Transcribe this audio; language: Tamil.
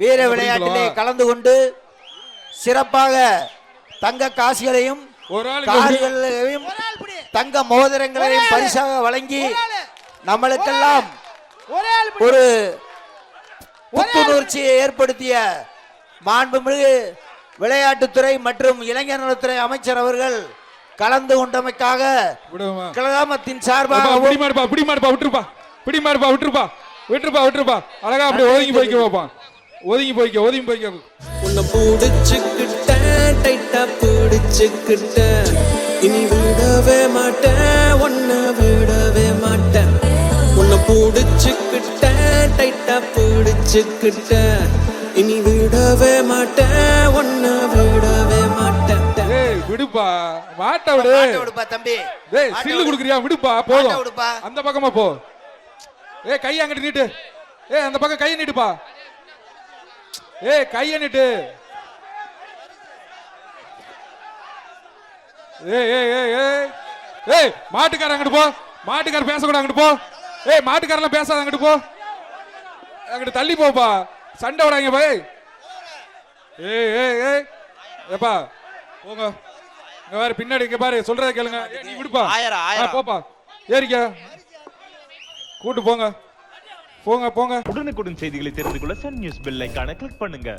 வீர விளையாட்டிலே கலந்து கொண்டு சிறப்பாக தங்க காசுகளையும். கார்களையும் தங்க மோதிரங்களையும் பரிசாக வழங்கி நம்மளுக்கெல்லாம் ஒரே புத்துணர்ச்சியை ஏற்படுத்திய மாண்புமிகு விளையாட்டுத்துறை மற்றும் இளைஞர் நலத்துறை அமைச்சர் அவர்கள் கலந்து கொண்டமைக்காக கிராமத்தின் மாடுப்பா விட்டுருப்பா பிடி மாடுப்பா விட்டுருப்பா. விட்டுருப்பா. விட்டுருப்பா அழகா அப்படியே ஒதுங்கி போய்க்க பாப்பா ஒதுங்கி போய்க்க ஒதுங்கி போய்க்க. உன்னை பிடிச்சுக்கிட்டேன் டைட்டா பிடிச்சுக்கிட்டேன். இனி விடவே மாட்டேன் உன்னை விடவே மாட்டேன். உன்னை பிடிச்சுக்கிட்டேன் டைட்டா பிடிச்சுக்கிட்டேன். இனி விடவே மாட்டேன் உன்னை விடவே மாட்டேன். ஏய் விடுப்பா. மாட்ட விடு. விடுப்பா தம்பி. டேய் சில்லு. குடுக்குறியா? விடுப்பா போதும். விடுப்பா. அந்த பக்கமா போ. ஏய் கை அங்கிட்டு நீட்டு. ஏய் அந்த பக்கம் கையை நீட்டுப்பா. ஏய் கையை நீட்டு ஏய் ஏய் ஏய் ஏய். ஏய் மாட்டுக்கார அங்கிட்டு போ. மாட்டுக்கார பேசக்கூடாது அங்கிட்டு போ. ஏய் மாட்டுக்காரெல்லாம் பேசாத அங்கிட்டு போ. அங்கிட்டு தள்ளி போப்பா. சண்டை விடாங்க போய் ஏய். ஏய் ஏய் ஏப்பா போங்க. இங்க பாரு பின்னாடி இங்க பாரு. சொல்றத கேளுங்க. நீ விடுப்பா. போப்பா. ஏறிக்க. கூட்டு போங்க. போங்க போங்க. உடனுக்குடன் செய்திகளை தெரிந்து கொள்ள சன் நியூஸ் பெல் ஐக்கான கிளிக் பண்ணுங்க.